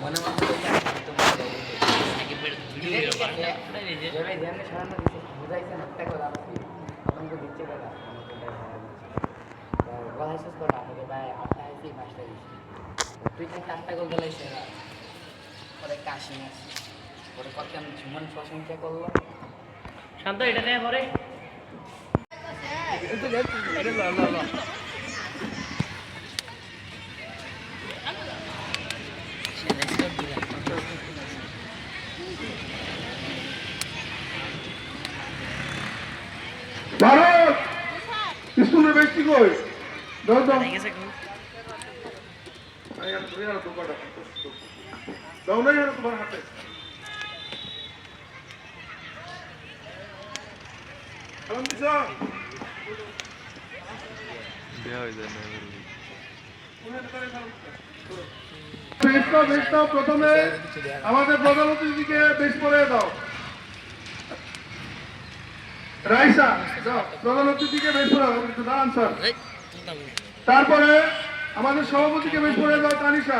মনে মনে তুই তো চারটা গোল গেলাইছে পরে কাশি আসছে পরে কত আমি প্রশংসা করল শান্ত এটা নেয় পরে ব্যক্তি কই দাও দাও দাও না তোমার হাতে প্রথমে আমাদের প্রধান অতিথিকে বেশ করে দাও রাইসা প্রধান অতিথিকে বেশ করে দাও একটু দাঁড়ান স্যার। তারপরে আমাদের সভাপতিকে বেশ পড়ে দাও তানিশা।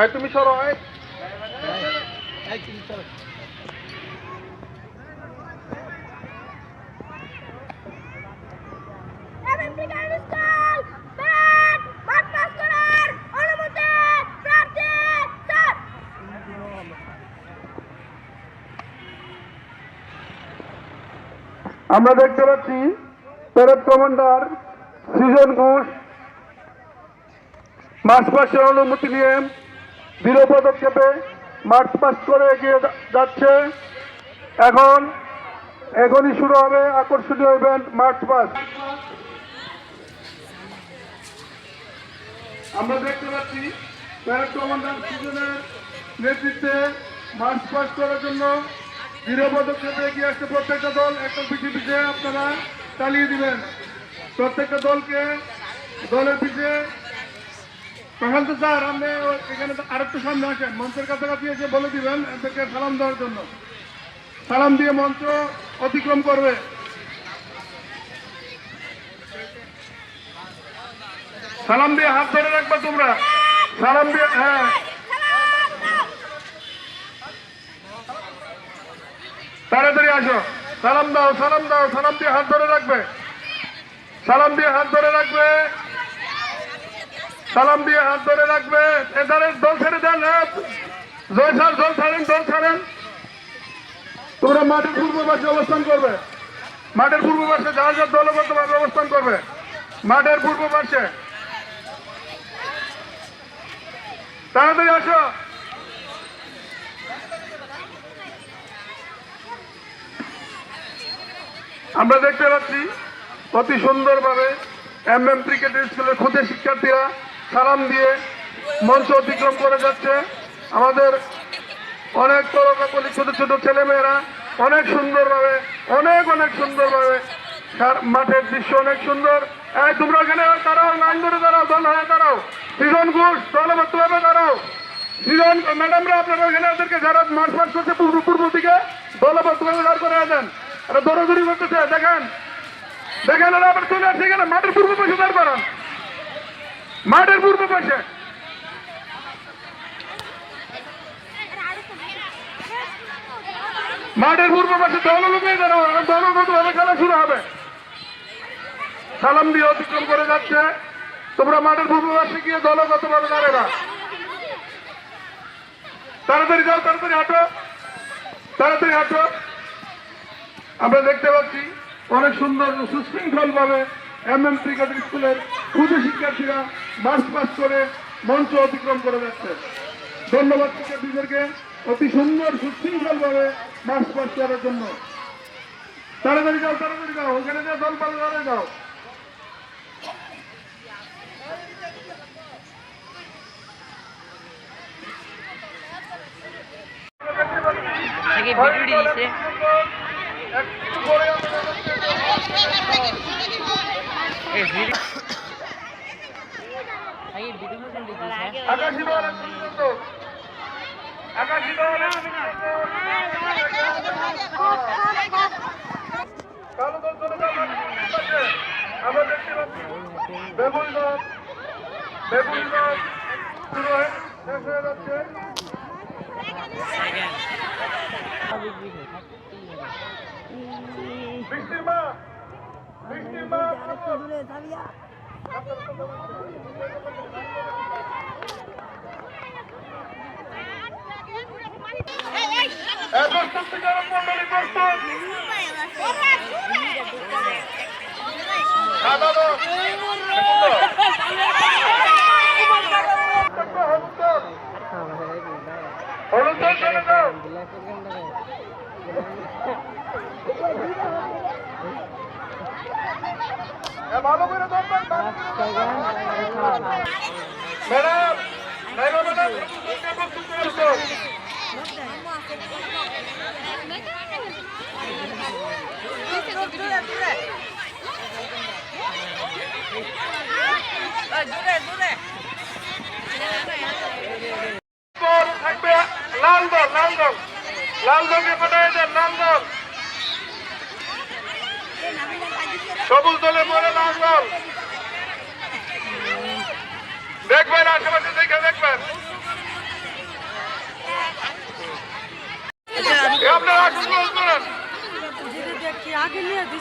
প্রার্থী স্যার আমরা দেখতে পাচ্ছি parade commander Srijan Ghosh. March পাসের অনুমতি নিয়ে দৃঢ় পদক্ষেপে মার্চ পাস করে এগিয়ে যাচ্ছে। এখন এখনই শুরু হবে আকর্ষণীয় ইভেন্ট মার্চ পাস আমরা দেখতে পাচ্ছি প্যারেড কমান্ডার সৃজনের নেতৃত্বে মার্চ পাস করার জন্য দৃঢ় পদক্ষেপে এগিয়ে আসছে প্রত্যেকটা দল। একটা পিছিয়ে পিছিয়ে আপনারা চালিয়ে দিবেন। প্রত্যেকটা দলকে দলের পিছিয়ে প্রশান্ত স্যার, আপনি এখানে আরেকটু সামনে আসেন। মঞ্চের কাছাকাছি এসে বলে দিবেন এদেরকে সালাম দেওয়ার জন্য। সালাম দিয়ে মঞ্চ অতিক্রম করবে। সালাম দিয়ে হাত ধরে রাখবে তোমরা। সালাম দিয়ে হ্যাঁ। তাড়াতাড়ি আসো। সালাম দাও সালাম দাও, সালাম দিয়ে হাত ধরে রাখবে। সালাম দিয়ে হাত ধরে রাখবে। সালাম দিয়ে হাত ধরে রাখবে এধারে দল ছেড়ে দেন হ্যাঁ। জয় স্যার জল ছাড়েন দল ছাড়েন তোমরা মাঠের পূর্ব পাশে অবস্থান করবে। মাঠের পূর্ব পাশে যার যার দলবদ্ধভাবে অবস্থান করবে। মাঠের পূর্ব পাশে তাড়াতাড়ি আসো। আমরা দেখতে পাচ্ছি, অতি সুন্দরভাবে এম এম ক্রিকেট স্কুলের ক্ষুদে শিক্ষার্থীরা সালাম দিয়ে মঞ্চ অতিক্রম করে যাচ্ছে। আমাদের অনেক তরকাকলি ছোট ছোট ছেলেমেয়েরা অনেক সুন্দরভাবে, অনেক অনেক সুন্দরভাবে মাঠের দৃশ্য অনেক সুন্দর। এই তোমরা এখানে দাঁড়াও, লাইন ধরে দাঁড়াও, দল হয়ে দাঁড়াও। সৃজন ঘোষ দলবদ্ধভাবে দাঁড়াও। সৃজন, ম্যাডামরা আপনারা এখানে ওদেরকে যারা মার্চ পাস করছে পূর্ব পূর্ব দিকে দলবদ্ধভাবে দাঁড় করে দেন। এটা দৌড়াদৌড়ি করতেছে, দেখেন। দেখেন ওরা আবার চলে আসছে এখানে, মাঠের পূর্ব পাশে দাঁড় করান। মাঠের পূর্ব পাশে। মাঠের পূর্ব পাশে দল লুকিয়ে দাঁড়াও দলগতভাবে খেলা শুরু হবে। সালাম দিয়ে অতিক্রম করে যাচ্ছে। তোমরা মাঠের পূর্ব পাশে গিয়ে দলগতভাবে না। তাড়াতাড়ি যাও, তাড়াতাড়ি হাঁটো। তাড়াতাড়ি হাঁটো। আমরা দেখতে পাচ্ছি, অনেক সুন্দর সুশৃঙ্খল ভাবে এম এম ক্রিকেট স্কুলের ক্ষুদে শিক্ষার্থীরা মার্চ পাস করে মঞ্চ অতিক্রম করে যাচ্ছে। ধন্যবাদ শিক্ষার্থীদেরকে অতি সুন্দর সুশৃঙ্খল ভাবে মার্চ পাস করার জন্য। তাড়াতাড়ি যাও তাড়াতাড়ি যাও ওখানে যাও দল পালে যাও। আগে ভিডিওটি দিছে। এই ভিডিও আগে ভিডিও মতন দিছে আকাশী একটু সুন্দর। আকাশী পাশে। আমরা দেখতে পাচ্ছি বেগুন দল শুরু হয়ে শেষ হয়ে যাচ্ছে বৃষ্টির মা বৃষ্টির ভালো করে। ম্যাডাম ম্যাডাম ম্যাডাম থাকবে লাল দল লাল দল লাল সবুজ দলে পরে লাল দল দেখবেন আশেপাশে দেখে দেখবেন এ আপনারা আসুন গোল করেন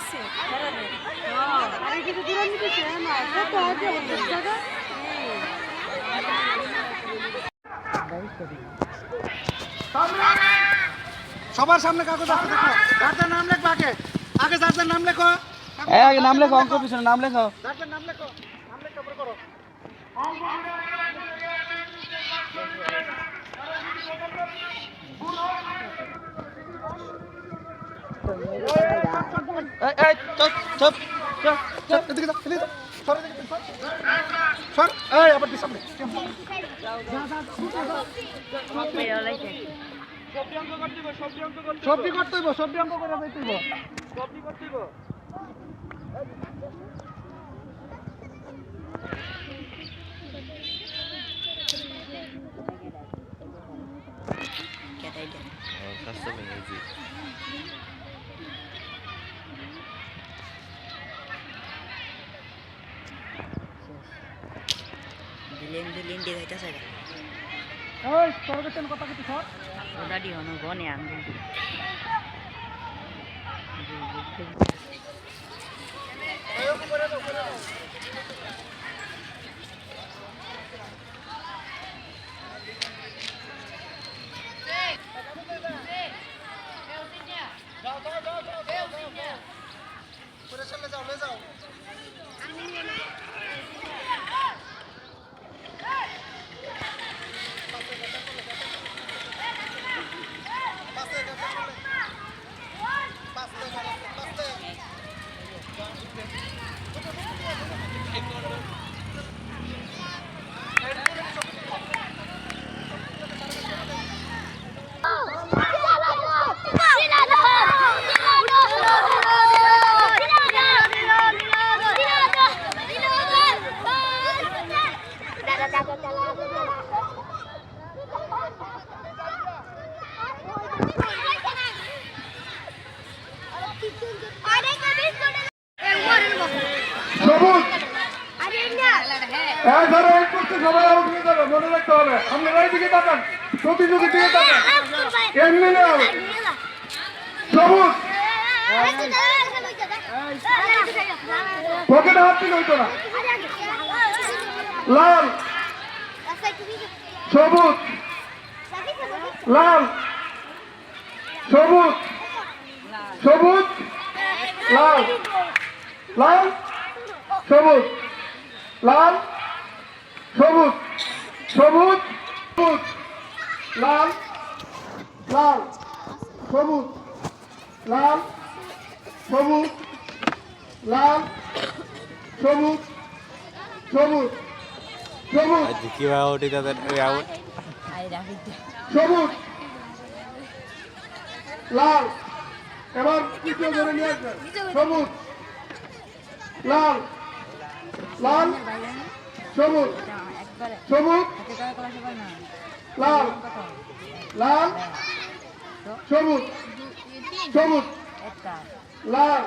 আগে আরে কিছু দূরে নিয়ে না কত আগে দাদা সবার সামনে কাগজ আছে দেখো যার যার নাম লেখো আগে। আগে যার নাম লেখো। আগে নাম লেখো অঙ্ক পিছনে নাম লেখো। যার নাম লেখো নাম লেখো তারপরে করো। এই, সবজি করতে সবজি অঙ্ক করে সবজি করতে হইব কেটাই দিয়ে যাইতেছে ওই তোর কাছে কথা কিছু সর দিও না গনে আমি। সবুজ হ্যাঁ যারা এক করছে সবাই আউট হয়ে যাবে মনে রাখতে হবে আপনারা দিকে তাকান প্রতিযোগী দিকে তাকান এমনি না সবুজ পকেটে হাত দিলে হইতো না লাল সবুজ লাল সবুজ সবুজ লাল লাল সবুজ লাল সবুজ সবুজ সবুজ লাল লাল সবুজ লাল সবুজ লাল সবুজ সবুজ সবুজ। আজ কি আউট এটা আউট সবুজ লাল। এবার তৃতীয় ধরে নিয়ে আসবেন। সবুজ লাল। লাল, সবুজ সবুজ, লাল লাল, সবুজ সবুজ, লাল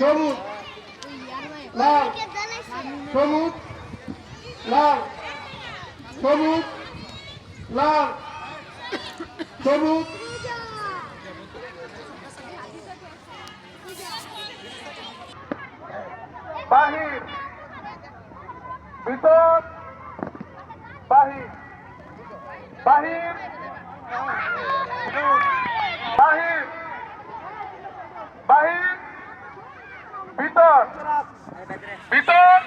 সবুজ লাল সবুজ লাল সবুজ লাল, সবুজ, বাহির। ভিতর বাহির বাহির বাহির বাহির ভিতর ভিতর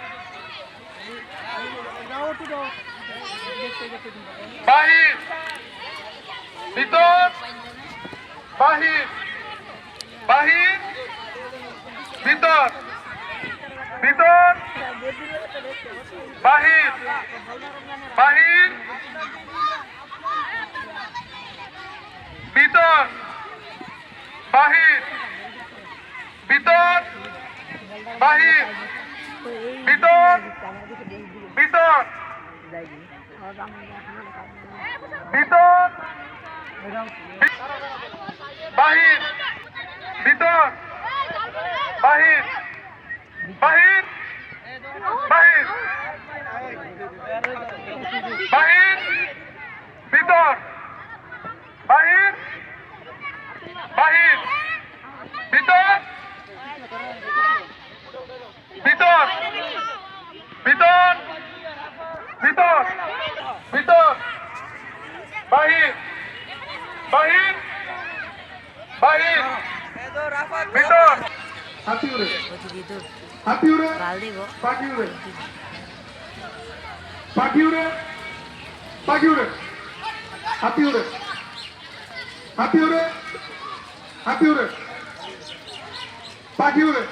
বাহির ভিতর বাহির বাহির ভিতর ভিতর বাহির বাহির। ভিতর বাহির। ভিতর বাহির। ভিতর ভিতর ভিতর বাহির। ভিতর বাহির। বাহির বাহির। বাহির ভিতর। বাহির বাহির। ভিতর ভিতর। ভিতর ভিতর। ভিতর। বাহির বাহির বাহির। ভিতর। হাতি উড়ে। হাতি উড়ে। পাখি উড়ে। পাখি উড়ে। পাখি উড়ে হাতি উড়ে হাতি উড়ে হাতি উড়ে পাখি উড়ে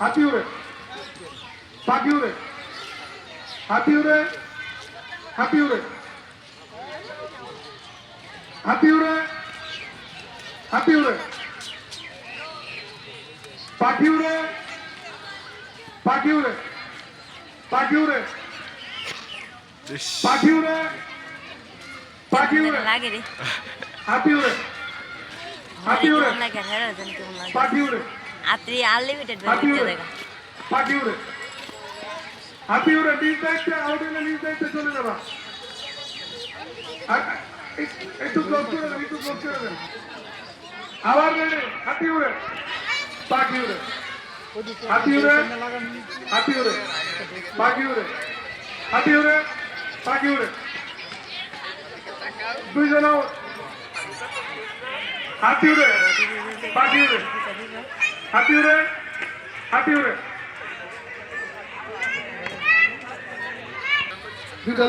হাতি উড়ে পাখি উড়ে হাতি উড়ে হাতি উড়ে হাতি উড়ে হাতি উড়ে পাখি উড়ে পাখি উড়ে পাখি উড়ে পাখি উড়ে পাখি উড়ে লাগে রে হাতি উড়ে হাতি উড়ে কেমন লাগে হেরা জানি কেমন লাগে পাখি উড়ে আপনি আনলিমিটেড হাতি দিতে উড়ে দেখা পাখি উড়ে হাতি উড়ে নিজ দায়িত্বে আউট হলে নিজ দায়িত্বে চলে যাবা আর এক- একটু ক্লোজ করে দেন একটু ক্লোজ করে দেন আবার রেডি হাতি উড়ে পাখি উড়ে হাতি উড়ে উড়ে দুইজন out। হাতি উড়ে পাখি উড়ে হাতি উড়ে হাতি উড়ে দুইটা